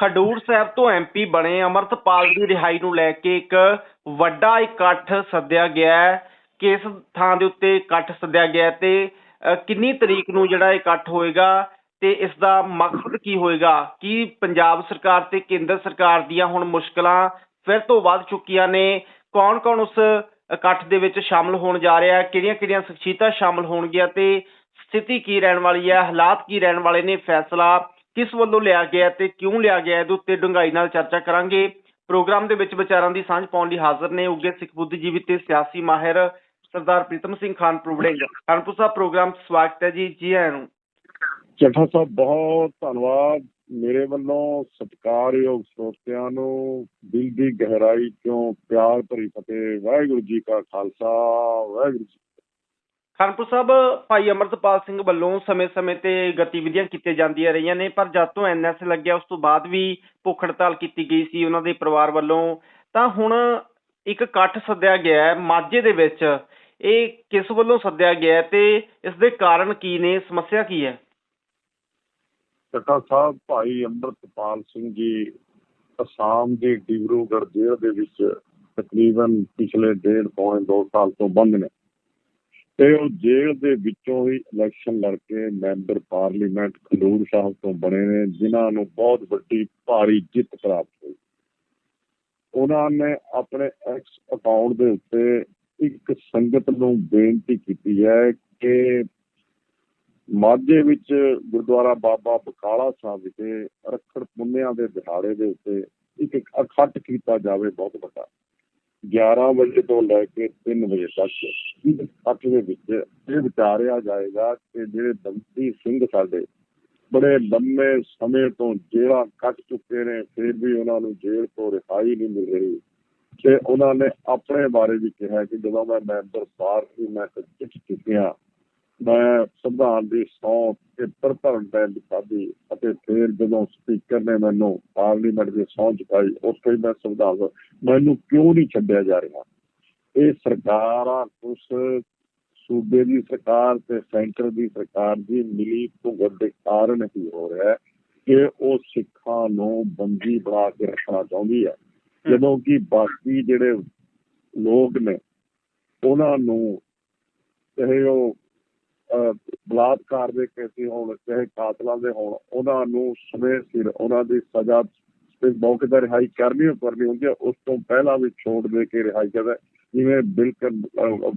ਖਡੂਰ ਸਾਹਿਬ ਤੋਂ ਐਮਪੀ ਬਣੇ ਅਮਰਤਪਾਲ ਦੀ ਰਿਹਾਈ ਨੂੰ ਲੈ ਕੇ ਇੱਕ ਵੱਡਾ ਇਕੱਠ ਸੱਦਿਆ ਗਿਆ ਹੈ। ਕਿਸ ਥਾਂ ਦੇ ਉੱਤੇ ਇਕੱਠ ਸੱਦਿਆ ਗਿਆ ਤੇ ਕਿੰਨੀ ਤਰੀਕ ਨੂੰ ਜਿਹੜਾ ਇਕੱਠ ਹੋਏਗਾ ਤੇ ਇਸ ਦਾ ਮਕਸਦ ਕੀ ਹੋਏਗਾ? ਕੀ ਪੰਜਾਬ ਸਰਕਾਰ ਤੇ ਕੇਂਦਰ ਸਰਕਾਰ ਦੀਆਂ ਹੁਣ ਮੁਸ਼ਕਲਾਂ ਫਿਰ ਤੋਂ ਵੱਧ ਚੁੱਕੀਆਂ ਨੇ? ਕੌਣ-ਕੌਣ ਉਸ ਇਕੱਠ ਦੇ ਵਿੱਚ ਸ਼ਾਮਲ ਹੋਣ ਜਾ ਰਿਹਾ ਹੈ? ਕਿਹੜੀਆਂ-ਕਿਹੜੀਆਂ ਸ਼ਖਸੀਅਤਾਂ ਸ਼ਾਮਲ ਹੋਣਗੀਆਂ ਤੇ ਸਥਿਤੀ ਕੀ ਰਹਿਣ ਵਾਲੀ ਹੈ? ਹਾਲਾਤ ਕੀ ਰਹਿਣ ਵਾਲੇ ਨੇ? ਫੈਸਲਾ ਕਿਸ ਵੱਲੋਂ ਲਿਆ ਗਿਆ ਤੇ ਕਿਉਂ ਲਿਆ ਗਿਆ, ਇਹਦੇ ਉੱਤੇ ਡੂੰਘਾਈ ਨਾਲ ਚਰਚਾ ਕਰਾਂਗੇ। ਪ੍ਰੋਗਰਾਮ ਦੇ ਵਿੱਚ ਵਿਚਾਰਾਂ ਦੀ ਸਾਂਝ ਪਾਉਣ ਲਈ ਹਾਜ਼ਰ ਨੇ ਉੱਗੇ ਸਿੱਖ ਬੁੱਧੀਜੀਵੀ ਤੇ ਸਿਆਸੀ ਮਾਹਿਰ ਸਰਦਾਰ ਪ੍ਰੀਤਮ ਸਿੰਘ ਖਾਨਪੁਰ ਵੜਿੰਗ ਖਾਨਪੁਰ ਸਾਹਿਬ ਪ੍ਰੋਗਰਾਮ ਸਵਾਗਤ ਹੈ ਜੀ ਜੀ ਆਇਆਂ ਨੂੰ। ਚੱਠਾ ਸਾਹਿਬ ਬਹੁਤ ਧੰਨਵਾਦ। ਮੇਰੇ ਵੱਲੋਂ ਸਤਿਕਾਰਯੋਗ ਸਰੋਤਿਆਂ ਨੂੰ ਦਿਲ ਦੀ ਗਹਿਰਾਈ ਚੋਂ ਪਿਆਰ ਭਰੀ ਫਤਿਹ। ਵਾਹਿਗੁਰੂ ਜੀ ਕਾ ਖਾਲਸਾ, ਵਾਹਿਗੁਰੂ ਜੀ ਖਾਨਪੁਰ ਸਾਹਿਬ, ਭਾਈ ਅਮਰਤਪਾਲ ਸਿੰਘ ਵੱਲੋਂ ਸਮੇਂ-ਸਮੇਂ ਤੇ ਗਤੀਵਿਧੀਆਂ ਕੀਤੀਆਂ ਜਾਂਦੀਆਂ ਰਹੀਆਂ ਨੇ, ਪਰ ਜਦ ਤੋਂ ਐਨਐਸ ਲੱਗਿਆ, ਉਸ ਤੋਂ ਬਾਅਦ ਵੀ ਭੁੱਖ ਹੜਤਾਲ ਕੀਤੀ ਗਈ ਸੀ ਉਹਨਾਂ ਦੇ ਪਰਿਵਾਰ ਵੱਲੋਂ। ਤਾਂ ਹੁਣ ਇੱਕ ਇਕੱਠ ਸੱਦਿਆ ਗਿਆ ਹੈ, ਮਾਝੇ ਦੇ ਵਿੱਚ। ਇਹ ਕਿਸ ਵੱਲੋਂ ਸੱਦਿਆ ਗਿਆ ਹੈ ਤੇ ਇਸ ਦੇ ਕਾਰਨ ਕੀ ਨੇ, ਸਮੱਸਿਆ ਕੀ ਹੈ? ਚੱਠਾ ਸਾਹਿਬ, ਭਾਈ ਅੰਮ੍ਰਿਤਪਾਲ ਸਿੰਘ ਜੀ, ਅਸਾਮ ਦੇ ਡਿਬਰੂਗੜ੍ਹ ਜੇਲ੍ਹ ਦੇ ਵਿੱਚ ਤਕਰੀਬਨ ਪਿਛਲੇ ਡੇਢ ਪੌਣੇ 2 ਸਾਲ ਤੋਂ ਬੰਦ ਨੇ। ਤੇ ਉਹ ਜੇਲ੍ਹ ਦੇ ਵਿੱਚੋਂ ਹੀ ਇਲੈਕਸ਼ਨ ਲੜ ਕੇ ਮੈਂਬਰ ਪਾਰਲੀਮੈਂਟ ਖਡੂਰ ਸਾਹਿਬ ਤੋਂ ਬਣੇ ਨੇ, ਜਿਨ੍ਹਾਂ ਨੂੰ ਬਹੁਤ ਵੱਡੀ ਭਾਰੀ ਜਿੱਤ ਪ੍ਰਾਪਤ ਹੋਈ। ਉਹਨਾਂ ਨੇ ਆਪਣੇ ਐਕਸ ਅਕਾਊਂਟ ਦੇ ਉੱਤੇ ਇੱਕ ਸੰਗਤ ਨੂੰ ਬੇਨਤੀ ਕੀਤੀ ਹੈ ਕਿ ਮਾਝੇ ਵਿੱਚ ਗੁਰਦੁਆਰਾ ਬਾਬਾ ਬਕਾਲਾ ਸਾਹਿਬ ਵਿਖੇ ਰੱਖੜ ਪੁੰਨਿਆਂ ਦੇ ਦਿਹਾੜੇ ਦੇ ਉੱਤੇ ਇੱਕ ਇੱਕ ਇਕੱਠ ਕੀਤਾ ਜਾਵੇ ਬਹੁਤ ਵੱਡਾ। 11 ਵਜੇ ਤੋਂ ਲੈ ਕੇ 3 ਵਜੇ ਤੱਕ ਇਸ ਦੇ ਵਿੱਚ ਇਹ ਵਿਚਾਰਿਆ ਜਾਏਗਾ ਕਿ ਜਿਹੜੇ ਦੰਤੀ ਸਿੰਘ ਸਾਡੇ ਬੜੇ ਲੰਮੇ ਸਮੇਂ ਤੋਂ ਜੇਲ੍ਹਾਂ ਕੱਟ ਚੁੱਕੇ ਨੇ, ਫਿਰ ਵੀ ਉਹਨਾਂ ਨੂੰ ਜੇਲ੍ਹ ਤੋਂ ਰਿਹਾਈ ਨਹੀਂ ਮਿਲ ਰਹੀ। ਤੇ ਉਹਨਾਂ ਨੇ ਆਪਣੇ ਬਾਰੇ ਵੀ ਕਿਹਾ ਕਿ ਜਦੋਂ ਮੈਂ ਮੈਂਬਰ ਬਾਹਰ ਮੈਂ ਜਿੱਤ ਚੁੱਕਿਆ। ਮੈਂ ਸੰਵਿਧਾਨ ਦੀ ਸੌਂ ਪੇਪਰ ਪ੍ਰਧਾਨ ਦਾ ਲਿਖਾਦੀ ਅਤੇ ਫਿਰ ਜਦੋਂ ਸਪੀਕਰ ਨੇ ਮੈਨੂੰ ਪਾਰਲੀਮੈਂਟ ਦੀ ਸੌਂ ਚੁਕਾਈ ਉਸ ਤੋਂ ਹੀ ਮੈਂ ਸੰਵਿਧਾਨ ਮੈਨੂੰ ਕਿਉਂ ਨਹੀਂ ਛੱਡਿਆ ਜਾ ਰਿਹਾ? ਇਹ ਸਰਕਾਰਾਂ ਉਸ ਸੂਬੇ ਦੀ ਸਰਕਾਰ ਤੇ ਸੈਂਟਰ ਦੀ ਸਰਕਾਰ ਦੀ ਮਿਲੀ ਭੁਗਤ ਦੇ ਕਾਰਨ ਹੀ ਹੋ ਰਿਹਾ ਹੈ ਕਿ ਉਹ ਸਿੱਖਾਂ ਨੂੰ ਬੰਦੀ ਬਣਾ ਕੇ ਰੱਖਣਾ ਚਾਹੁੰਦੀ ਹੈ। ਜਦੋਂ ਕਿ ਬਾਕੀ ਜਿਹੜੇ ਲੋਕ ਨੇ, ਉਹਨਾਂ ਨੂੰ ਚਾਹੇ ਉਹ ਬਲਾਤਕਾਰ ਦੇ ਕੇਸੀ ਹੋਣ, ਚਾਹੇ ਕਾਤਲਾਂ ਦੇ ਹੋਣ, ਉਹਨਾਂ ਨੂੰ ਸਮੇਂ ਸਿਰ ਉਹਨਾਂ ਦੀ ਸਜ਼ਾ ਤੇ ਮੌਕੇ ਤੇ ਰਿਹਾਈ ਕਰਨੀ ਕਰਨੀ ਹੁੰਦੀ ਹੈ ਉਸ ਤੋਂ ਪਹਿਲਾਂ ਵੀ ਛੋੜ ਦੇ ਕੇ ਰਿਹਾਈ ਕਰਦਾ। ਜਿਵੇਂ ਬਿਲਕੁਲ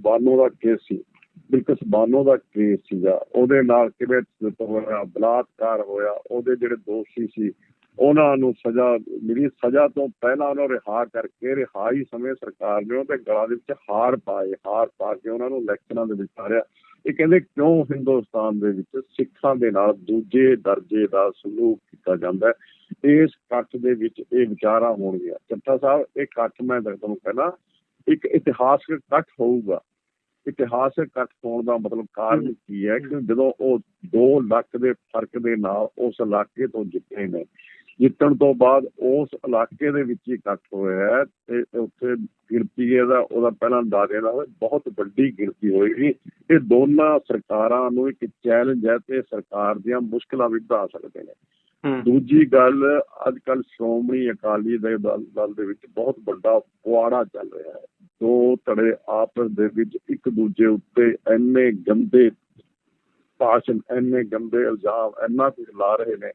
ਬਾਨੋ ਦਾ ਕੇਸ ਸੀ। ਬਿਲਕੁਲ ਬਾਨੋ ਦਾ ਕੇਸ ਸੀਗਾ। ਉਹਦੇ ਨਾਲ ਕਿਵੇਂ ਹੋਇਆ, ਬਲਾਤਕਾਰ ਹੋਇਆ, ਉਹਦੇ ਜਿਹੜੇ ਦੋਸ਼ੀ ਸੀ, ਉਹਨਾਂ ਨੂੰ ਸਜ਼ਾ ਮਿਲੀ। ਸਜ਼ਾ ਤੋਂ ਪਹਿਲਾਂ ਉਹਨਾਂ ਰਿਹਾ ਕਰਕੇ, ਰਿਹਾਈ ਸਮੇਂ ਸਰਕਾਰ ਨੇ ਉਹਦੇ ਗਲਾਂ ਦੇ ਵਿੱਚ ਹਾਰ ਪਾਏ। ਹਾਰ ਪਾ ਕੇ ਉਹਨਾਂ ਨੂੰ ਇਲੈਕਸ਼ਨਾਂ ਦੇ ਵਿਚਾਰਿਆ ਇਹ ਕਹਿੰਦੇ ਕਿਉਂ ਹਿੰਦੁਸਤਾਨ ਦੇ ਵਿੱਚ ਸਿੱਖਾਂ ਦੇ ਨਾਲ ਦੂਜੇ ਦਰਜੇ ਦਾ ਸਲੂਕ ਕੀਤਾ ਜਾਂਦਾ ਹੈ? ਇਸ ਇਕੱਠ ਦੇ ਵਿੱਚ ਇਹ ਵਿਚਾਰਾਂ ਹੋਣਗੀਆਂ। ਚੱਠਾ ਸਾਹਿਬ ਇਹ ਇਕੱਠ ਮੈਂ ਤੁਹਾਨੂੰ ਕਹਿੰਦਾ ਇੱਕ ਇਤਿਹਾਸਕ ਇਕੱਠ ਹੋਊਗਾ। ਇਤਿਹਾਸਕ ਇਕੱਠ ਹੋਣ ਦਾ ਮਤਲਬ ਕਾਰਨ ਕੀ ਹੈ? ਕਿ ਜਦੋਂ ਉਹ 2 ਲੱਖ ਦੇ ਫ਼ਰਕ ਦੇ ਨਾਲ ਉਸ ਇਲਾਕੇ ਤੋਂ ਜਿੱਤੇ ਨੇ ਜਿੱਤਣ ਤੋਂ ਬਾਅਦ ਉਸ ਇਲਾਕੇ ਦੇ ਵਿੱਚ ਹੀ ਇਕੱਠ ਹੋਇਆ ਤੇ ਉੱਥੇ ਗਿਣਤੀ ਇਹਦਾ ਉਹਦਾ ਪਹਿਲਾਂ ਅੰਦਾਜ਼ੇ ਨਾਲ ਬਹੁਤ ਵੱਡੀ ਗਿਣਤੀ ਹੋਏਗੀ। ਇਹ ਦੋਨਾਂ ਸਰਕਾਰਾਂ ਨੂੰ ਇੱਕ ਚੈਲੰਜ ਹੈ ਤੇ ਸਰਕਾਰ ਦੀਆਂ ਮੁਸ਼ਕਲਾਂ ਵੀ ਵਧਾ ਸਕਦੇ ਨੇ। ਦੂਜੀ ਗੱਲ ਅੱਜ ਕੱਲ ਸ਼੍ਰੋਮਣੀ ਅਕਾਲੀ ਦੇ ਦਲ ਦੇ ਵਿੱਚ ਬਹੁਤ ਵੱਡਾ ਪੁਆੜਾ ਚੱਲ ਰਿਹਾ ਹੈ। ਦੋ ਧੜੇ ਆਪਸ ਦੇ ਵਿੱਚ ਇੱਕ ਦੂਜੇ ਉੱਤੇ ਇੰਨੇ ਗੰਦੇ ਭਾਸ਼ਣ ਇੰਨੇ ਗੰਦੇ ਇਲਜ਼ਾਮ ਇੰਨਾ ਕੁਝ ਲਾ ਰਹੇ ਨੇ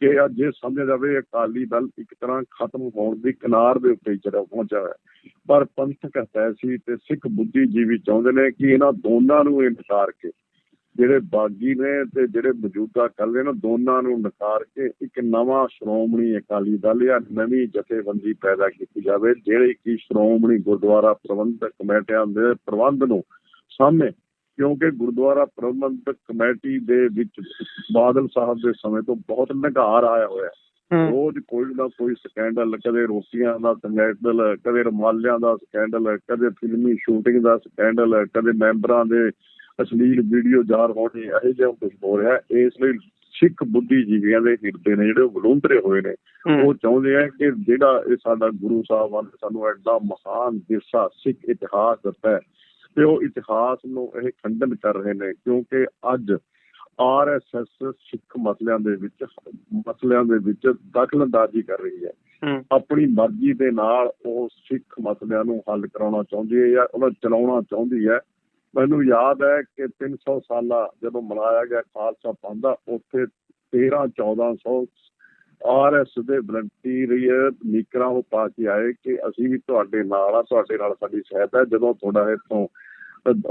ਕਿ ਅੱਜ ਇਹ ਸਮਝਿਆ ਜਾਵੇ, ਅਕਾਲੀ ਦਲ ਇੱਕ ਤਰ੍ਹਾਂ ਖਤਮ ਹੋਣ ਦੀ ਕਿਨਾਰ ਦੇ ਉੱਤੇ ਜਿਹੜਾ ਚੜਾ ਪਹੁੰਚਿਆ ਹੈ ਪਰ ਪੰਥਕ ਹਤੈਸੀ ਤੇ ਸਿੱਖ ਬੁੱਧੀਜੀਵੀ ਚਾਹੁੰਦੇ ਨੇ ਕਿ ਇਹਨਾਂ ਦੋਨਾਂ ਨੂੰ ਇਹ ਨਕਾਰ ਕੇ, ਜਿਹੜੇ ਬਾਗੀ ਨੇ ਤੇ ਜਿਹੜੇ ਮੌਜੂਦਾ ਕੱਲੇ ਨੇ ਦੋਨਾਂ ਨੂੰ ਨਕਾਰ ਕੇ ਇੱਕ ਨਵਾਂ ਸ਼੍ਰੋਮਣੀ ਅਕਾਲੀ ਦਲ ਜਾਂ ਨਵੀਂ ਜਥੇਬੰਦੀ ਪੈਦਾ ਕੀਤੀ ਜਾਵੇ, ਜਿਹੜੀ ਕਿ ਸ਼੍ਰੋਮਣੀ ਗੁਰਦੁਆਰਾ ਪ੍ਰਬੰਧਕ ਕਮੇਟੀਆਂ ਦੇ ਪ੍ਰਬੰਧ ਨੂੰ ਸਾਹਮਣੇ ਕਿਉਂਕਿ ਗੁਰਦੁਆਰਾ ਪ੍ਰਬੰਧਕ ਕਮੇਟੀ ਦੇ ਵਿੱਚ ਬਾਦਲ ਸਾਹਿਬ ਦੇ ਸਮੇਂ ਤੋਂ ਬਹੁਤ ਨਿਘਾਰ ਆਇਆ ਹੋਇਆ। ਰੋਜ਼ ਕੋਈ ਨਾ ਕੋਈ ਸਕੈਂਡਲ ਕਦੇ ਰੋਟੀਆਂ ਦਾ ਸਕੈਂਡਲ ਕਦੇ ਰੁਮਾਲਿਆਂ ਦਾ ਸਕੈਂਡਲ ਕਦੇ ਫਿਲਮੀ ਸ਼ੂਟਿੰਗ ਦਾ ਸਕੈਂਡਲ ਕਦੇ ਮੈਂਬਰਾਂ ਦੇ ਅਸ਼ਲੀਲ ਵੀਡੀਓ ਜ਼ਾਹਰ ਹੋਣੀ ਇਹੋ ਜਿਹਾ ਕੁਝ ਹੋ ਰਿਹਾ। ਇਸ ਲਈ ਸਿੱਖ ਬੁੱਧੀਜੀਵੀਆਂ ਦੇ ਹਿਰਦੇ ਨੇ ਜਿਹੜੇ ਉਹ ਵਲੂੰਧਰੇ ਹੋਏ ਨੇ। ਉਹ ਚਾਹੁੰਦੇ ਆ ਕਿ ਜਿਹੜਾ ਇਹ ਸਾਡਾ ਗੁਰੂ ਸਾਹਿਬਾਨ ਸਾਨੂੰ ਐਡਾ ਮਹਾਨ ਵਿਰਸਾ ਸਿੱਖ ਇਤਿਹਾਸ ਦਿੱਤਾ ਹੈ ਤੇ ਉਹ ਇਤਿਹਾਸ ਨੂੰ ਇਹ ਖੰਡਨ ਕਰ ਰਹੇ ਨੇ ਕਿਉਂਕਿ ਅੱਜ ਆਰਐਸਐਸ ਸਿੱਖ ਮਸਲਿਆਂ ਦੇ ਵਿੱਚ ਮਸਲਿਆਂ ਦੇ ਵਿੱਚ ਦਖਲਅੰਦਾਜ਼ੀ ਕਰ ਰਹੀ ਹੈ। ਆਪਣੀ ਮਰਜ਼ੀ ਦੇ ਨਾਲ ਉਹ ਸਿੱਖ ਮਸਲਿਆਂ ਨੂੰ ਹੱਲ ਕਰਾਉਣਾ ਚਾਹੁੰਦੀ ਹੈ ਜਾਂ ਉਹਨਾਂ ਚਲਾਉਣਾ ਚਾਹੁੰਦੀ ਹੈ। ਮੈਨੂੰ ਯਾਦ ਹੈ ਕਿ 300 ਸਾਲਾ ਜਦੋਂ ਮਨਾਇਆ ਗਿਆ ਖਾਲਸਾ ਪੰਥ ਦਾ ਉੱਥੇ 13 1400 ਆਰਐਸ ਦੇ ਵਲੰਟੀਅਰ ਨਿਕਰਾਂ ਉਹ ਪਾ ਕੇ ਆਏ ਕਿ ਅਸੀਂ ਵੀ ਤੁਹਾਡੇ ਨਾਲ ਆ ਤੁਹਾਡੇ ਨਾਲ ਸਾਡੀ ਸਹਾਇਤਾ ਹੈ। ਜਦੋਂ ਤੁਹਾਡਾ ਇੱਥੋਂ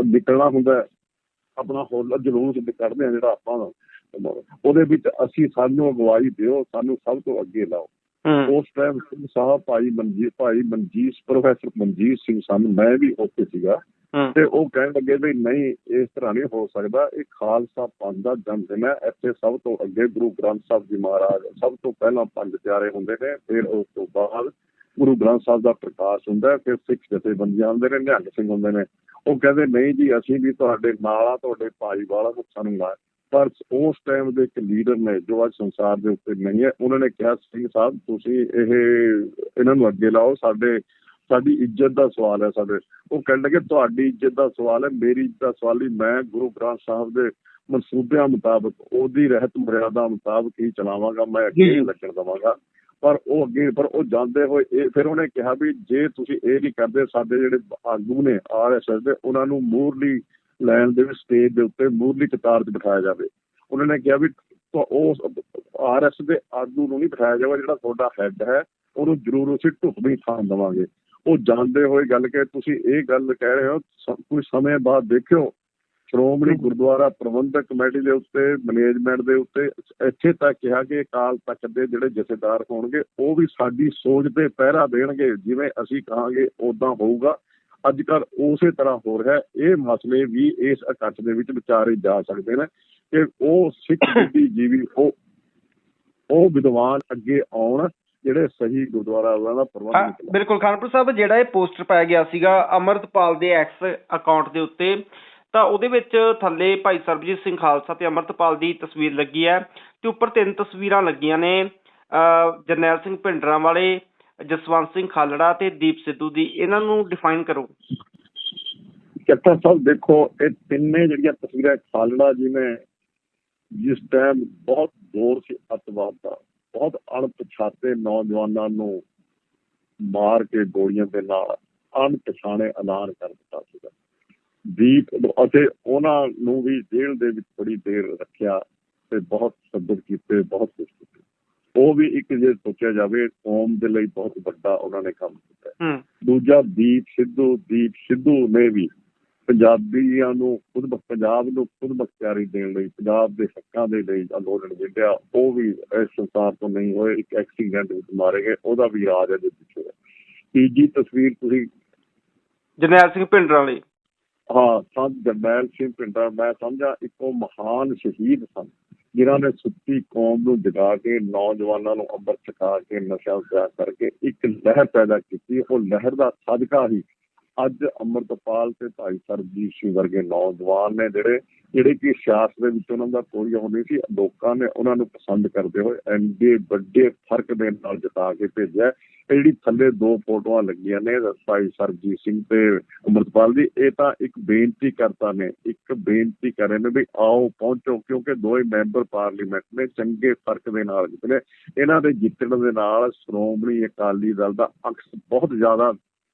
ਨਿਕਲਣਾ ਹੁੰਦਾ ਆਪਣਾ ਹੋਲਾ ਜਲੂਸ ਕੱਢਦੇ ਆ ਜਿਹੜਾ ਆਪਾਂ ਉਹਦੇ ਵਿੱਚ ਅਸੀਂ ਸਾਨੂੰ ਅਗਵਾਈ ਦਿਓ ਸਾਨੂੰ ਸਭ ਤੋਂ ਅੱਗੇ ਲਾਓ। ਉਸ ਟਾਈਮ ਸਿੰਘ ਸਾਹਿਬ ਭਾਈ ਮਨਜੀਤ ਭਾਈ ਮਨਜੀਤ ਪ੍ਰੋਫੈਸਰ ਮਨਜੀਤ ਸਿੰਘ ਸਨ ਮੈਂ ਵੀ ਉੱਥੇ ਸੀਗਾ। ਤੇ ਉਹ ਕਹਿਣ ਲੱਗੇ ਵੀ ਨਹੀਂ ਇਸ ਤਰ੍ਹਾਂ ਨਹੀਂ ਹੋ ਸਕਦਾ। ਇਹ ਖਾਲਸਾ ਪੰਥ ਦਾ ਜਨਮ ਦਿਨ ਹੈ। ਇੱਥੇ ਸਭ ਤੋਂ ਅੱਗੇ ਗੁਰੂ ਗ੍ਰੰਥ ਸਾਹਿਬ ਜੀ ਮਹਾਰਾਜ ਸਭ ਤੋਂ ਪਹਿਲਾਂ ਪੰਜ ਪਿਆਰੇ ਹੁੰਦੇ ਨੇ। ਫਿਰ ਉਸ ਤੋਂ ਬਾਅਦ ਗੁਰੂ ਗ੍ਰੰਥ ਸਾਹਿਬ ਦਾ ਪ੍ਰਕਾਸ਼ ਹੁੰਦਾ ਹੈ, ਫਿਰ ਸਿੱਖ ਜਥੇਬੰਦੀਆਂ ਹੁੰਦੇ ਨੇ ਨਿਹੰਗ ਸਿੰਘ ਹੁੰਦੇ ਨੇ। ਉਹ ਕਹਿੰਦੇ ਨਹੀਂ ਜੀ ਅਸੀਂ ਵੀ ਤੁਹਾਡੇ ਨਾਲ ਆ ਤੁਹਾਡੇ ਭਾਈਵਾਲ ਆ ਸਾਨੂੰ ਨਾਲ ਪਰ ਉਸ ਟਾਈਮ ਦੇ ਇੱਕ ਲੀਡਰ ਨੇ ਜੋ ਅੱਜ ਸੰਸਾਰ ਦੇ ਉੱਤੇ ਨਹੀਂ ਹੈ ਉਹਨਾਂ ਨੇ ਕਿਹਾ ਸਿੰਘ ਸਾਹਿਬ ਤੁਸੀਂ ਇਹ ਇਹਨਾਂ ਨੂੰ ਅੱਗੇ ਲਾਓ ਸਾਡੇ ਸਾਡੀ ਇੱਜ਼ਤ ਦਾ ਸਵਾਲ ਹੈ ਸਾਡੇ। ਉਹ ਕਹਿਣ ਲੱਗੇ ਤੁਹਾਡੀ ਇੱਜ਼ਤ ਦਾ ਸਵਾਲ ਹੈ ਮੇਰੀ ਇੱਜ਼ਤ ਦਾ ਸਵਾਲ ਨਹੀਂ ਮੈਂ ਗੁਰੂ ਗ੍ਰੰਥ ਸਾਹਿਬ ਦੇ ਮਨਸੂਬਿਆਂ ਮੁਤਾਬਕ ਉਹਦੀ ਰਹਿਤ ਮਰਿਆਦਾ ਮੁਤਾਬਕ ਹੀ ਚਲਾਵਾਂਗਾ ਮੈਂ ਅੱਗੇ ਲੱਗਣ ਦਵਾਂਗਾ। ਪਰ ਉਹ ਅੱਗੇ, ਪਰ ਉਹ ਜਾਂਦੇ ਹੋਏ ਇਹ, ਫਿਰ ਉਹਨੇ ਕਿਹਾ ਵੀ ਜੇ ਤੁਸੀਂ ਇਹ ਨਹੀਂ ਕਰਦੇ, ਸਾਡੇ ਜਿਹੜੇ ਆਗੂ ਨੇ ਆਰਐਸਐਸ ਦੇ, ਉਹਨਾਂ ਨੂੰ ਮੂਰਲੀ ਲੈਣ ਦੇ ਵਿੱਚ ਸਟੇਜ ਦੇ ਉੱਤੇ ਮੂਰਲੀ ਕਤਾਰ 'ਚ ਬਿਠਾਇਆ ਜਾਵੇ। ਉਹਨਾਂ ਨੇ ਕਿਹਾ ਵੀ ਤਾਂ ਉਸ ਆਰਐਸ ਦੇ ਆਗੂ ਨੂੰ ਨਹੀਂ ਬਿਠਾਇਆ ਜਾਵੇ, ਜਿਹੜਾ ਤੁਹਾਡਾ ਹੈੱਡ ਹੈ, ਉਹਨੂੰ ਜ਼ਰੂਰ ਉਸੇ ਢੁਕਵੀਂ ਥਾਂ ਦੇਵਾਂਗੇ। ਉਹ ਜਾਣਦੇ ਹੋਏ ਗੱਲ ਕਿ ਤੁਸੀਂ ਇਹ ਗੱਲ ਕਹਿ ਰਹੇ ਹੋ ਸ- ਸਮੇਂ ਬਾਅਦ ਦੇਖਿਓ ਸ਼੍ਰੋਮਣੀ ਗੁਰਦੁਆਰਾ ਪ੍ਰਬੰਧਕ ਕਮੇਟੀ ਦੇ ਉੱਤੇ ਮੈਨੇਜਮੈਂਟ ਦੇ ਉੱਤੇ ਇੱਥੇ ਤੱਕ ਕਿਹਾ ਕਿ ਅਕਾਲ ਤਖਤ ਦੇ ਜਿਹੜੇ ਜਥੇਦਾਰ ਹੋਣਗੇ ਉਹ ਵੀ ਸਾਡੀ ਸੋਚ ਤੇ ਪਹਿਰਾ ਦੇਣਗੇ ਜਿਵੇਂ ਅਸੀਂ ਕਹਾਂਗੇ ਉਦਾਂ ਹੋਊਗਾ। ਅੱਜ ਕੱਲ ਉਸੇ ਤਰ੍ਹਾਂ ਹੋ। ਰਿਹਾ। ਇਹ ਮਸਲੇ ਵੀ ਇਸ ਇਕੱਠ ਦੇ ਵਿੱਚ ਵਿਚਾਰੇ ਜਾ ਸਕਦੇ ਨੇ ਕਿ ਉਹ ਸਿੱਖ ਬੁੱਧੀਜੀਵੀ ਉਹ ਉਹ ਵਿਦਵਾਨ ਅੱਗੇ ਆਉਣ ਜਿਹੜੇ ਸਹੀ ਗੁਰਦੁਆਰਾ ਉਹਨਾਂ ਦਾ ਪ੍ਰਬੰਧ ਬਿਲਕੁਲ। ਖਾਨਪੁਰ ਸਾਹਿਬ ਜਿਹੜਾ ਇਹ ਪੋਸਟਰ ਪਾਇਆ ਗਿਆ ਸੀਗਾ ਅਮਰਤਪਾਲ ਦੇ ਐਕਸ ਅਕਾਊਂਟ ਦੇ ਉੱਤੇ ਤਾਂ ਉਹਦੇ ਵਿੱਚ ਥੱਲੇ ਭਾਈ ਸਰਬਜੀਤ ਸਿੰਘ ਖਾਲਸਾ ਤੇ ਅਮਰਤਪਾਲ ਦੀ ਤਸਵੀਰ ਲੱਗੀ ਹੈ ਤੇ ਉੱਪਰ ਤਿੰਨ ਤਸਵੀਰਾਂ ਲੱਗੀਆਂ ਨੇ ਜਰਨੈਲ ਸਿੰਘ ਭਿੰਡਰਾਂ ਵਾਲੇ ਜਸਵੰਤ ਸਿੰਘ ਖਾਲੜਾ ਤੇ ਦੀਪ ਸਿੱਧੂ ਦੀ। ਇਹਨਾਂ ਨੂੰ ਡਿਫਾਈਨ ਕਰੋ। ਚੱਕਰ ਸਾਹਿਬ, ਦੇਖੋ, ਇਹ ਤਿੰਨੇ ਜਿਹੜੀਆਂ ਤਸਵੀਰਾਂ ਖਾਲੜਾ ਜੀ ਨੇ ਜਿਸ ਟਾਈਮ ਬਹੁਤ ਜ਼ੋਰ ਸੀ ਅਤਵਾਦ ਦਾ, ਬਹੁਤ ਅਣਪਛਾਤੇ ਨੌਜਵਾਨਾਂ ਨੂੰ ਮਾਰ ਕੇ ਗੋਲੀਆਂ ਦੇ ਨਾਲ ਅਣਪਛਾਣੇ ਐਲਾਨ ਕਰ ਦਿੱਤਾ ਸੀਗਾ। ਦੀਪ ਅਤੇ ਉਹਨਾਂ ਨੂੰ ਵੀ ਜੇਲ੍ਹ ਦੇ ਵਿੱਚ ਬੜੀ ਦੇਰ ਰੱਖਿਆ ਤੇ ਬਹੁਤ ਸਬਰ ਕੀਤੇ ਬਹੁਤ ਕੁਝ ਕੀਤਾ। ਉਹ ਵੀ ਇੱਕ ਜੇ ਸੋਚਿਆ ਜਾਵੇ ਕੌਮ ਦੇ ਲਈ ਬਹੁਤ ਵੱਡਾ ਉਹਨਾਂ ਨੇ ਕੰਮ ਕੀਤਾ। ਦੂਜਾ ਦੀਪ ਸਿੱਧੂ ਦੀਪ ਸਿੱਧੂ ਨੇ ਵੀ ਪੰਜਾਬੀਆਂ ਨੂੰ ਖੁਦ ਪੰਜਾਬ ਨੂੰ ਖੁਦ ਬਖਤਿਆਰੀ ਦੇਣ ਲਈ ਪੰਜਾਬ ਦੇ ਹੱਕਾਂ ਦੇ ਲਈ ਅੰਦੋਲਨ ਜਿੱਤਿਆ ਉਹ ਵੀ ਇਸ ਸੰਸਾਰ ਤੋਂ ਨਹੀਂ ਹੋਏ ਇੱਕ ਐਕਸੀਡੈਂਟ ਵਿੱਚ ਮਾਰੇ ਗਏ ਉਹਦਾ ਵੀ ਰਾਜ ਹੈ ਦੇ ਪਿੱਛੇ ਤੀਜੀ ਤਸਵੀਰ ਤੁਸੀਂ ਜਰਨੈਲ ਸਿੰਘ ਭਿੰਡਰਾਂ ਵਾਲੇ ਹਾਂ ਸੰਤ ਜਰਨੈਲ ਸਿੰਘ ਪਿੰਡਾਂ, ਮੈਂ ਸਮਝਾ ਇੱਕੋ ਮਹਾਨ ਸ਼ਹੀਦ ਸਨ, ਜਿਨ੍ਹਾਂ ਨੇ ਸੁੱਤੀ ਕੌਮ ਨੂੰ ਜਗਾ ਕੇ, ਨੌਜਵਾਨਾਂ ਨੂੰ ਅੰਮ੍ਰਿਤ ਛਕਾ ਕੇ ਨਸ਼ਾ ਤਿਆਗ ਕਰਕੇ ਇੱਕ ਲਹਿਰ ਪੈਦਾ ਕੀਤੀ। ਉਹ ਲਹਿਰ ਦਾ ਸਦਕਾ ਹੀ ਅੱਜ ਅੰਮ੍ਰਿਤਪਾਲ ਤੇ ਭਾਈ ਸਰਬਜੀਤ ਸਿੰਘ ਵਰਗੇ ਨੌਜਵਾਨ ਨੇ ਜਿਹੜੇ ਜਿਹੜੇ ਕਿ ਸਿਆਸਤ ਦੇ ਵਿੱਚ ਉਹਨਾਂ ਦਾ ਕੋਈ ਉਹ ਨਹੀਂ ਸੀ, ਲੋਕਾਂ ਨੇ ਉਹਨਾਂ ਨੂੰ ਪਸੰਦ ਕਰਦੇ ਹੋਏ ਐਡੇ ਵੱਡੇ ਫ਼ਰਕ ਦੇ ਨਾਲ ਜਿਤਾ ਕੇ ਭੇਜਿਆ ਜਿਹੜੀ ਥੱਲੇ ਦੋ ਫੋਟੋਆਂ ਲੱਗੀਆਂ ਨੇ ਭਾਈ ਸਰਬਜੀਤ ਸਿੰਘ ਤੇ ਅੰਮ੍ਰਿਤਪਾਲ ਦੀ, ਇਹ ਤਾਂ ਇੱਕ ਬੇਨਤੀ ਕਰਤਾ ਨੇ, ਇੱਕ ਬੇਨਤੀ ਕਰ ਰਹੇ ਨੇ ਵੀ ਆਓ ਪਹੁੰਚੋ, ਕਿਉਂਕਿ ਦੋਵੇਂ ਮੈਂਬਰ ਪਾਰਲੀਮੈਂਟ ਨੇ ਚੰਗੇ ਫ਼ਰਕ ਦੇ ਨਾਲ ਜਿੱਤੇ ਇਹਨਾਂ ਦੇ ਜਿੱਤਣ ਦੇ ਨਾਲ ਸ਼੍ਰੋਮਣੀ ਅਕਾਲੀ ਦਲ ਦਾ ਅਕਸ ਬਹੁਤ ਜ਼ਿਆਦਾ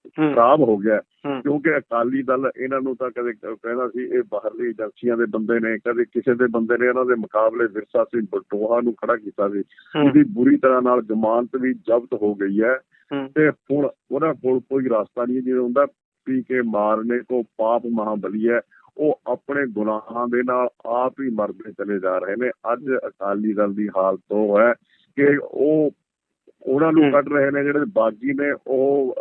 ਖਰਾਬ ਹੋ ਗਿਆ। ਕਿਉਂਕਿ ਅਕਾਲੀ ਦਲ ਇਹਨਾਂ ਨੂੰ ਤਾਂ ਕਦੇ ਕਹਿੰਦਾ ਸੀ ਇਹ ਬਾਹਰਲੀ ਏਜੰਸੀਆਂ ਦੇ ਬੰਦੇ ਨੇ ਕਦੇ ਕਿਸੇ ਦੇ ਬੰਦੇ ਨੇ ਇਹਨਾਂ ਦੇ ਮੁਕਾਬਲੇ ਵਿਰਸਾ ਸਿੰਘ ਬਟੋਹਾ ਨੂੰ ਖੜਾ ਕੀਤਾ ਸੀ। ਉਹਦੀ ਬੁਰੀ ਤਰ੍ਹਾਂ ਨਾਲ ਜ਼ਮਾਨਤ ਵੀ ਜ਼ਬਤ ਹੋ ਗਈ ਹੈ। ਤੇ ਹੁਣ ਉਹਨਾਂ ਕੋਲ ਕੋਈ ਰਸਤਾ ਨਹੀਂ ਜਿਵੇਂ ਹੁੰਦਾ ਪੀ ਕੇ ਮਾਰਨੇ ਕੋ ਪਾਪ ਮਹਾਬਲੀ ਹੈ ਉਹ ਆਪਣੇ ਗੁਨਾਹਾਂ ਦੇ ਨਾਲ ਆਪ ਹੀ ਮਰਦੇ ਚਲੇ ਜਾ ਰਹੇ ਨੇ। ਅੱਜ ਅਕਾਲੀ ਦਲ ਦੀ ਹਾਲਤ ਉਹ ਹੈ ਕਿ ਉਹ ਉਹਨਾਂ ਨੂੰ। ਕੱਢ ਰਹੇ ਨੇ ਜਿਹੜੇ ਬਾਗੀ ਨੇ ਉਹ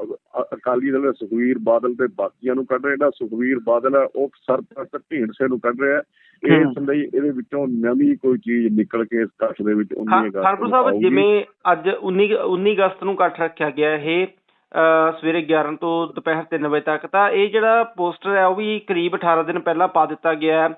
ਅਕਾਲੀ ਦਲ ਦੇ ਸੁਖਵੀਰ ਬਾਦਲ ਤੇ ਬਾਕੀਆਂ ਨੂੰ ਕੱਢ ਰਹੇ ਨੇ ਸੁਖਵੀਰ ਬਾਦਲ ਹੈ ਉਹ ਸਰਪ੍ਰਸਤ ਢੀਂਡਸੇ ਨੂੰ ਕੱਢ ਰਿਹਾ। ਇਸ ਲਈ ਇਹਦੇ ਵਿੱਚੋਂ ਨਵੀਂ ਕੋਈ ਚੀਜ਼ ਨਿਕਲ ਕੇ ਇਸ ਕੱਛ ਦੇ ਵਿੱਚ ਉਨੀ ਅਗਸਤ ਖਾਨਪੁਰ ਨੂੰ ਸਾਹਿਬ। ਜਿਵੇਂ ਅੱਜ 19 19 ਅਗਸਤ ਨੂੰ ਇਕੱਠ ਰੱਖਿਆ ਗਿਆ ਇਹ ਸਵੇਰੇ 11 ਤੋਂ ਦੁਪਹਿਰ 3 ਵਜੇ ਤੱਕ ਤਾਂ ਇਹ ਜਿਹੜਾ ਪੋਸਟਰ ਹੈ ਉਹ ਵੀ ਕਰੀਬ 18 ਦਿਨ ਪਹਿਲਾਂ ਪਾ ਦਿੱਤਾ ਗਿਆ ਹੈ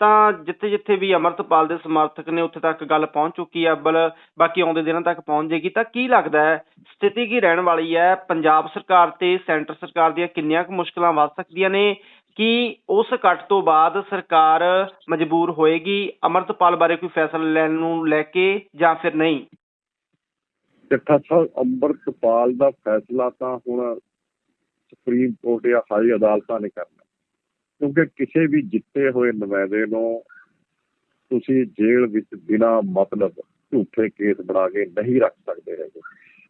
ਤਾਂ ਜਿੱਥੇ ਜਿੱਥੇ ਵੀ ਅਮਰਤਪਾਲ ਦੇ ਸਮਰਥਕ ਨੇ ਉੱਥੇ ਤੱਕ ਗੱਲ ਪਹੁੰਚ ਚੁੱਕੀ ਹੈ ਅੱਬਲ ਬਾਕੀ ਆਉਂਦੇ ਦਿਨਾਂ ਤੱਕ ਪਹੁੰਚ ਜਾਏਗੀ ਤਾਂ ਕੀ ਲੱਗਦਾ ਹੈ, ਸਥਿਤੀ ਕੀ ਰਹਿਣ ਵਾਲੀ ਹੈ? ਪੰਜਾਬ ਸਰਕਾਰ ਤੇ ਸੈਂਟਰ ਸਰਕਾਰ ਦੀਆਂ ਕਿੰਨੀਆਂ ਕੁ ਮੁਸ਼ਕਲਾਂ ਵੱਧ ਸਕਦੀਆਂ ਨੇ? ਕਿ ਉਸ ਇਕੱਠ ਤੋਂ ਬਾਅਦ ਸਰਕਾਰ ਮਜਬੂਰ ਹੋਏਗੀ? ਅਮਰਤਪਾਲ ਬਾਰੇ ਕੋਈ ਫੈਸਲਾ ਲੈਣ ਨੂੰ ਲੈ ਕੇ ਜਾਂ ਫਿਰ ਨਹੀਂ? ਚੱਠਾ ਸਾਹਿਬ, ਅੰਮ੍ਰਿਤਪਾਲ ਦਾ ਫੈਸਲਾ ਤਾਂ ਹੁਣ ਸੁਪਰੀਮ ਕੋਰਟ ਜਾਂ ਹਾਈ ਅਦਾਲਤਾਂ ਨੇ ਕਰਨਾ। ਕਿਉਂਕਿ ਕਿਸੇ ਵੀ ਜਿੱਤੇ ਹੋਏ ਨੁਮਾਇੰਦੇ ਨੂੰ ਤੁਸੀਂ ਜੇਲ੍ਹ ਵਿੱਚ ਬਿਨਾਂ ਮਤਲਬ ਝੂਠੇ ਕੇਸ ਬਣਾ ਕੇ ਨਹੀਂ ਰੱਖ ਸਕਦੇ ਹੈਗੇ।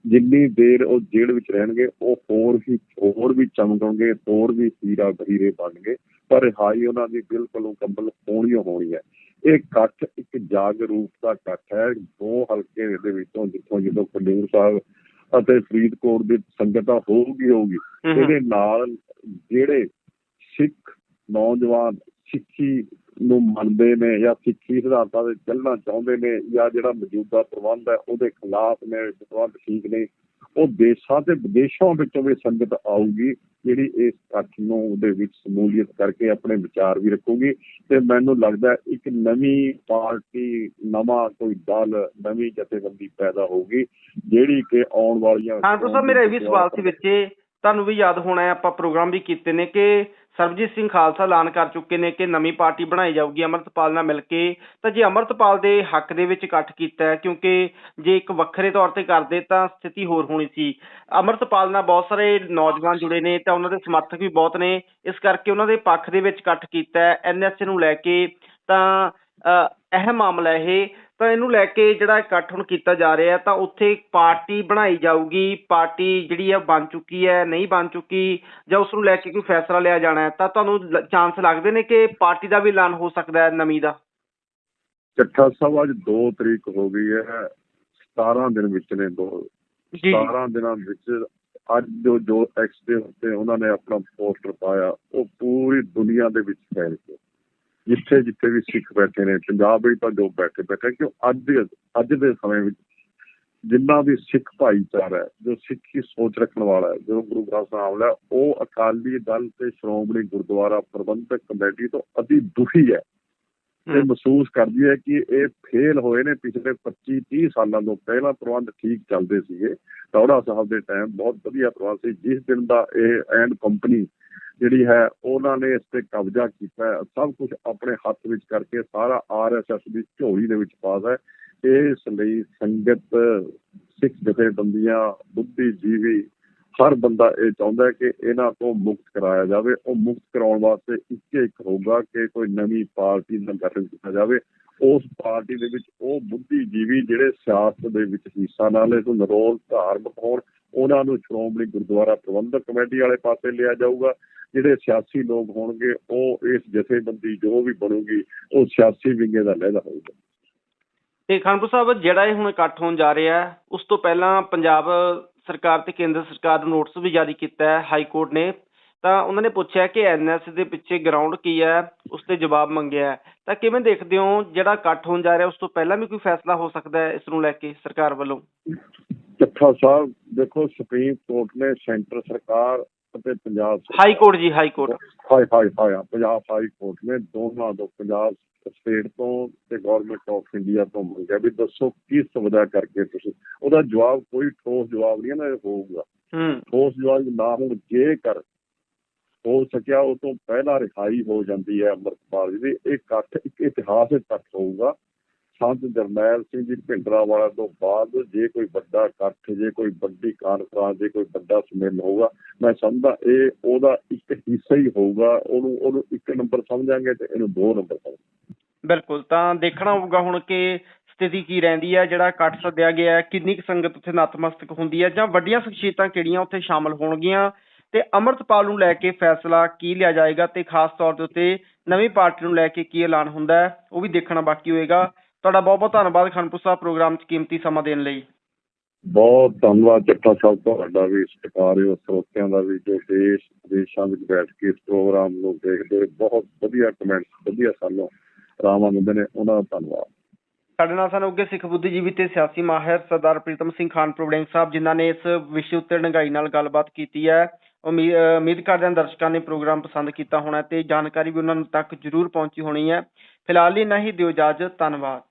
ਜਿੰਨੀ ਦੇਰ ਉਹ ਜੇਲ੍ਹ ਵਿੱਚ ਰਹਿਣਗੇ ਉਹ ਹੋਰ ਵੀ ਹੋਰ ਵੀ ਚਮਕਣਗੇ ਹੋਰ ਵੀ ਹੀਰਾ ਬਹੀਰੇ ਬਣਨਗੇ। ਪਰ ਰਿਹਾਈ ਉਹਨਾਂ ਦੀ ਬਿਲਕੁਲ ਮੁਕੰਮਲ ਹੋਣੀ ਹੋਣੀ ਹੈ। ਇਹ ਇਕੱਠ ਇੱਕ ਜਾਗਰੂਕਤਾ ਇਕੱਠ ਹੈ। ਦੋ ਹਲਕੇ ਦੇ ਵਿੱਚੋਂ ਜਿੱਥੋਂ ਜਦੋਂ ਖਡੂਰ ਸਾਹਿਬ ਅਤੇ ਫਰੀਦਕੋਟ ਦੀ ਸੰਗਤਾਂ ਹੋਊਗੀ ਹੋਊਗੀ। ਇਹਦੇ ਨਾਲ ਜਿਹੜੇ ਸਿੱਖ ਨੌਜਵਾਨ ਸਿੱਖੀ ਨੂੰ ਮੰਨਦੇ ਨੇ ਜਾਂ ਸਿੱਖੀ ਸਿਧਾਂਤਾਂ ਦੇ ਚੱਲਣਾ ਚਾਹੁੰਦੇ ਨੇ ਜਾਂ ਜਿਹੜਾ ਮੌਜੂਦਾ ਪ੍ਰਬੰਧ ਹੈ ਉਹਦੇ ਖਿਲਾਫ ਨੇ ਪ੍ਰਬੰਧ ਠੀਕ ਨਹੀਂ ਉਹ ਦੇਸ਼ਾਂ ਤੇ ਵਿਦੇਸ਼ਾਂ ਵਿੱਚੋਂ ਵੀ ਸੰਗਤ ਆਊਗੀ ਜਿਹੜੀ ਇਸ ਇਕੱਠ ਨੂੰ ਉਹਦੇ ਵਿੱਚ ਸ਼ਮੂਲੀਅਤ ਕਰਕੇ ਆਪਣੇ ਵਿਚਾਰ ਵੀ ਰੱਖੂਗੀ। ਤੇ ਮੈਨੂੰ ਲੱਗਦਾ ਇੱਕ ਨਵੀਂ ਪਾਰਟੀ ਨਵਾਂ ਕੋਈ ਦਲ ਨਵੀਂ ਜਥੇਬੰਦੀ ਪੈਦਾ ਹੋਊਗੀ ਜਿਹੜੀ ਕਿ ਆਉਣ ਵਾਲੀਆਂ ਹਾਂ ਤੋਂ ਮੇਰਾ ਇਹ ਵੀ ਸਵਾਲ ਸੀ ਵਿੱਚੇ ਤੁਹਾਨੂੰ ਵੀ ਯਾਦ ਹੋਣਾ ਹੈ, ਆਪਾਂ ਪ੍ਰੋਗਰਾਮ ਵੀ ਕੀਤੇ ਨੇ ਕਿ ਸਰਬਜੀਤ ਸਿੰਘ ਖਾਲਸਾ ਐਲਾਨ ਕਰ ਚੁੱਕੇ ਨੇ ਕਿ ਨਵੀਂ ਪਾਰਟੀ ਬਣਾਈ ਜਾਊਗੀ ਅਮਰਤਪਾਲ ਨਾਲ ਮਿਲ ਕੇ। ਤਾਂ ਜੇ ਅਮਰਤਪਾਲ ਦੇ ਹੱਕ ਦੇ ਵਿੱਚ ਇਕੱਠ ਕੀਤਾ ਹੈ, ਕਿਉਂਕਿ ਜੇ ਇੱਕ ਵੱਖਰੇ ਤੌਰ ਤੇ ਕਰਦੇ ਤਾਂ ਸਥਿਤੀ ਹੋਰ ਹੋਣੀ ਸੀ। ਅਮਰਤਪਾਲ ਨਾਲ ਬਹੁਤ ਸਾਰੇ ਨੌਜਵਾਨ ਜੁੜੇ ਨੇ ਤਾਂ ਉਹਨਾਂ ਦੇ ਸਮਰਥਕ ਵੀ ਬਹੁਤ ਨੇ। ਇਸ ਕਰਕੇ ਉਹਨਾਂ ਦੇ ਪੱਖ ਦੇ ਵਿੱਚ ਇਕੱਠ ਕੀਤਾ ਹੈ ਐਨਐਸਏ ਨੂੰ ਲੈ ਕੇ ਤਾਂ ਅਹਿਮ ਮਾਮਲਾ ਇਹ ਤਾਂ ਇਹਨੂੰ ਲੈ ਕੇ ਜਿਹੜਾ ਇਕੱਠ ਹੁਣ ਕੀਤਾ ਜਾ ਰਿਹਾ ਤਾਂ ਉੱਥੇ ਇੱਕ ਪਾਰਟੀ ਬਣਾਈ ਜਾਊਗੀ ਪਾਰਟੀ ਜਿਹੜੀ ਹੈ ਬਣ ਚੁੱਕੀ ਹੈ ਨਹੀਂ ਬਣ ਚੁੱਕੀ ਜਾਂ ਉਸ ਨੂੰ ਲੈ ਕੇ ਕੋਈ ਫੈਸਲਾ ਲਿਆ ਜਾਣਾ ਹੈ ਤਾਂ ਤੁਹਾਨੂੰ ਚਾਂਸ ਲੱਗਦੇ ਨੇ ਕਿ ਪਾਰਟੀ ਦਾ ਵੀ ਐਲਾਨ ਹੋ ਸਕਦਾ ਹੈ ਨਵੀਂ ਦਾ? ਚੱਠਾ ਸਾਹਿਬ ਅੱਜ 2 ਤਰੀਕ ਹੋ ਗਈ ਹੈ 17 ਦਿਨ ਵਿੱਚ ਨੇ ਦੋ ਜੀ 17 ਦਿਨਾਂ ਵਿੱਚ ਅੱਜ ਜੋ ਜੋ ਐਕਸ ਦੇ ਉੱਤੇ ਉਹਨਾਂ ਨੇ ਆਪਣਾ ਪੋਸਟਰ ਪਾਇਆ ਉਹ ਪੂਰੀ ਦੁਨੀਆ ਦੇ ਵਿੱਚ ਫੈਲ ਗਿਆ। ਜਿੱਥੇ ਜਿੱਥੇ ਵੀ ਸਿੱਖ ਬੈਠੇ ਨੇ ਪੰਜਾਬ ਵਿੱਚ ਤਾਂ ਜੋ ਬੈਠੇ ਬੈਠੇ ਕਿਉਂ ਅੱਜ ਦੇ ਅੱਜ ਦੇ ਸਮੇਂ ਵਿੱਚ ਜਿੰਨਾ ਵੀ ਸਿੱਖ ਭਾਈਚਾਰਾ ਹੈ ਜੋ ਸਿੱਖੀ ਸੋਚ ਰੱਖਣ ਵਾਲਾ ਹੈ ਜੋ ਗੁਰੂ ਗ੍ਰੰਥ ਸਾਹਿਬ ਹੈ ਉਹ ਅਕਾਲੀ ਦਲ ਤੇ ਸ਼੍ਰੋਮਣੀ ਗੁਰਦੁਆਰਾ ਪ੍ਰਬੰਧਕ ਕਮੇਟੀ ਤੋਂ ਅਤੀ ਦੁਖੀ ਹੈ ਤੇ ਮਹਿਸੂਸ ਕਰਦੀ ਹੈ ਕਿ ਇਹ ਫੇਲ ਹੋਏ ਨੇ ਪਿਛਲੇ 25 30 ਸਾਲਾਂ ਤੋਂ। ਪਹਿਲਾਂ ਪ੍ਰਬੰਧ ਠੀਕ ਚੱਲਦੇ ਸੀਗੇ। ਟੌੜਾ ਸਾਹਿਬ ਦੇ ਟਾਈਮ ਬਹੁਤ ਵਧੀਆ ਪ੍ਰਬੰਧ ਸੀ। ਜਿਸ ਦਿਨ ਦਾ ਇਹ ਐਂਡ ਕੰਪਨੀ ਜਿਹੜੀ ਹੈ, ਉਹਨਾਂ ਨੇ ਇਸ ਤੇ ਕਬਜ਼ਾ ਕੀਤਾ ਹੈ। ਸਭ ਕੁਝ ਆਪਣੇ ਹੱਥ ਵਿੱਚ ਕਰਕੇ ਸਾਰਾ ਆਰਐਸਐਸ ਦੀ ਝੋਲੀ ਦੇ ਵਿੱਚ ਪਾਸ ਹੈ। ਇਸ ਲਈ ਸੰਗਤ, ਸਿੱਖ ਜਥੇਬੰਦੀਆਂ, ਬੁੱਧੀਜੀਵੀ, ਹਰ ਬੰਦਾ ਇਹ ਚਾਹੁੰਦਾ ਹੈ ਕਿ ਇਹਨਾਂ ਤੋਂ ਮੁਕਤ ਕਰਾਇਆ ਜਾਵੇ। ਉਹ ਮੁਕਤ ਕਰਾਉਣ ਵਾਸਤੇ ਇੱਕੇ ਇੱਕ ਹੋਊਗਾ ਕਿ ਕੋਈ ਨਵੀਂ ਪਾਰਟੀ ਦਾ ਗਠਨ ਕੀਤਾ ਜਾਵੇ। ਉਸ ਪਾਰਟੀ ਦੇ ਵਿੱਚ ਉਹ ਬੁੱਧੀਜੀਵੀ ਜਿਹੜੇ ਸਿਆਸਤ ਦੇ ਵਿੱਚ ਹਿੱਸਾ ਨਾ ਲੈ ਤੋਂ ਨਰੋਲ ਧਾਰਮਿਕ ਹੋਣ ਉਹਨਾਂ ਨੂੰ ਸ਼੍ਰੋਮਣੀ ਗੁਰਦੁਆਰਾ ਪ੍ਰਬੰਧਕ ਕਮੇਟੀ ਵਾਲੇ ਪਾਸੇ ਲਿਆ ਜਾਊਗਾ। ਜਿਹੜੇ ਸਿਆਸੀ ਲੋਕ ਹੋਣਗੇ, ਉਹ ਇਸ ਜਥੇਬੰਦੀ ਜੋ ਵੀ ਬਣੂਗੀ, ਉਹ ਸਿਆਸੀ ਵਿੰਗੇ ਦਾ ਲਹਿਦਾ ਹੋਊਗਾ। ਤੇ ਖਾਨਪੁਰ ਸਾਹਿਬ, ਜਿਹੜਾ ਇਹ ਹੁਣ ਇਕੱਠ ਹੋਣ ਜਾ ਰਿਹਾ ਉਸ ਤੋਂ ਪਹਿਲਾਂ ਪੰਜਾਬ ਸਰਕਾਰ ਤੇ ਕੇਂਦਰ ਸਰਕਾਰ ਨੂੰ ਨੋਟਿਸ ਵੀ ਜਾਰੀ ਕੀਤਾ ਹੈ, ਹਾਈ ਕੋਰਟ ਨੇ। ਤਾਂ ਉਹਨਾਂ ਨੇ ਪੁੱਛਿਆ ਕਿ ਐਨਐਸ ਦੇ ਪਿੱਛੇ ਗਰਾਊਂਡ ਕੀ ਹੈ, ਉਸ ਤੇ ਜਵਾਬ ਮੰਗਿਆ ਤਾਂ ਕਿਵੇਂ ਦੇਖਦੇ ਹੋ ਜਿਹੜਾ ਇਕੱਠ ਹੋਣ ਜਾ ਰਿਹਾ, ਉਸ ਤੋਂ ਪਹਿਲਾਂ ਵੀ ਕੋਈ ਫੈਸਲਾ ਹੋ ਸਕਦਾ ਹੈ ਇਸ ਨੂੰ ਲੈ ਕੇ ਸਰਕਾਰ ਵੱਲੋਂ? ਚੱਠਾ ਸਾਹਿਬ ਦੇਖੋ ਸੁਪਰੀਮ ਕੋਰਟ ਨੇ ਸੈਂਟਰ ਸਰਕਾਰ ਅਤੇ ਪੰਜਾਬ ਹਾਈ ਕੋਰਟ ਜੀ high court high high high Punjab high court ਨੇ ਦੋਨਾਂ ਤੋਂ ਪੰਜਾਬ ਸਟੇਟ ਤੋਂ ਤੇ ਗਵਰਨਮੈਂਟ ਆਫ ਇੰਡੀਆ ਤੋਂ ਮੰਗਿਆ ਵੀ ਦੱਸੋ ਕੀ ਸੁਵਿਧਾ ਕਰਕੇ ਤੁਸੀਂ। ਉਹਦਾ ਜਵਾਬ ਕੋਈ ਠੋਸ ਜਵਾਬ ਨਹੀਂ ਨਾ ਹੋਊਗਾ। ਹੂੰ। ਠੋਸ ਜਵਾਬ ਨਾ ਹੁਣ ਜੇਕਰ ਹੋ ਸਕਿਆ ਉਹ ਤੋਂ ਪਹਿਲਾਂ ਰਿਹਾਈ ਹੋ ਜਾਂਦੀ ਹੈ ਅੰਮ੍ਰਿਤਪਾਲ ਜੀ ਦੀ। ਇਹ ਇਕੱਠ ਇੱਕ ਇਤਿਹਾਸਕ ਇਕੱਠ ਹੋਊਗਾ। ਸੰਤ ਜਰਨੈਲ ਸਿੰਘ ਜੀ ਭਿੰਡਰਾਵਾਲਾ ਤੋਂ ਬਾਅਦ ਜੇ ਕੋਈ ਵੱਡਾ ਇਕੱਠ, ਜੇ ਕੋਈ ਵੱਡੀ ਕਾਨਫਰੰਸ ਜੇ ਕੋਈ ਵੱਡਾ ਸੰਮੇਲਨ ਹੋਊਗਾ, ਮੈਂ ਸਮਝਦਾ ਇਹ ਉਹਦਾ ਇੱਕ ਹਿੱਸਾ ਹੀ ਹੋਊਗਾ, ਉਹਨੂੰ ਉਹਨੂੰ ਇੱਕ ਨੰਬਰ ਸਮਝਾਂਗੇ ਤੇ ਇਹਨੂੰ ਦੋ ਨੰਬਰ ਸਮਝਾਂਗੇ। ਬਿਲਕੁਲ, ਤਾਂ ਦੇਖਣਾ ਹੋਊਗਾ ਹੁਣ ਕਿ ਸਥਿਤੀ ਕੀ ਰਹਿੰਦੀ ਹੈ ਜਿਹੜਾ ਇਕੱਠ ਸੱਦਿਆ ਗਿਆ, ਕਿੰਨੀ ਕੁ ਸੰਗਤ ਉੱਥੇ ਨਤਮਸਤਕ ਹੁੰਦੀ ਹੈ ਜਾਂ ਵੱਡੀਆਂ ਸ਼ਖਸੀਅਤਾਂ ਕਿਹੜੀਆਂ ਉੱਥੇ ਸ਼ਾਮਲ ਹੋਣਗੀਆਂ, ਤੇ ਅਮਰਤਪਾਲ ਨੂੰ ਲੈ ਕੇ ਫੈਸਲਾ ਕੀ ਲਿਆ ਜਾਏਗਾ, ਤੇ ਖਾਸ ਤੌਰ ਦੇ ਉੱਤੇ ਨਵੀਂ ਪਾਰਟੀ ਨੂੰ ਲੈ ਕੇ ਕੀ ਐਲਾਨ ਹੁੰਦਾ ਹੈ ਉਹ ਵੀ ਦੇਖਣਾ ਬਾਕੀ ਹੋਏਗਾ। ਤੁਹਾਡਾ ਬਹੁਤ ਬਹੁਤ ਧੰਨਵਾਦ ਖਾਨਪੁਰ ਸਾਹਿਬ ਪ੍ਰੋਗਰਾਮ 'ਚ ਕੀਮਤੀ ਸਮਾਂ ਦੇਣ ਲਈ। ਬਹੁਤ ਧੰਨਵਾਦ ਚੱਠਾ ਸਾਹਿਬ ਤੁਹਾਡਾ ਵੀ ਸਤਿਕਾਰਯੋਗ ਸਰੋਤਿਆਂ ਦਾ ਵੀ ਜੋ ਦੇਸ਼ ਵਿਦੇਸ਼ਾਂ ਵਿੱਚ ਬੈਠ ਕੇ ਇਸ ਪ੍ਰੋਗਰਾਮ ਨੂੰ ਦੇਖਦੇ ਬਹੁਤ ਵਧੀਆ ਕਮੈਂਟਸ ਵਧੀਆ ਸਾਨੂੰ ਰਾਮਾਂ ਦਿੰਦੇ ਨੇ ਉਹਨਾਂ ਦਾ ਧੰਨਵਾਦ। ਸਾਡੇ ਨਾਲ ਸਨ ਉੱਗੇ ਸਿੱਖ ਬੁੱਧੀਜੀਵੀ ਤੇ ਸਿਆਸੀ ਮਾਹਿਰ ਸਰਦਾਰ ਪ੍ਰੀਤਮ ਸਿੰਘ ਖਾਨ ਪ੍ਰੋਵਡਿੰਗ ਸਾਹਿਬ ਜਿਨ੍ਹਾਂ ਨੇ ਇਸ ਵਿਸ਼ੇ ਉੱਤੇ ਡੰਗਾਈ ਨਾਲ ਗੱਲਬਾਤ ਕੀਤੀ ਹੈ। ਉਮੀਦ ਕਰਦੇ ਹਾਂ ਦਰਸ਼ਕਾਂ ਨੇ ਪ੍ਰੋਗਰਾਮ ਪਸੰਦ ਕੀਤਾ ਹੋਣਾ ਤੇ ਜਾਣਕਾਰੀ ਵੀ ਉਹਨਾਂ ਨੂੰ ਤੱਕ ਜ਼ਰੂਰ ਪਹੁੰਚੀ ਹੋਣੀ ਹੈ। ਫਿਲਹਾਲ ਲਈ ਨਹੀਂ ਦਿਓ ਇਜਾਜ਼ਤ ਧੰਨਵਾਦ।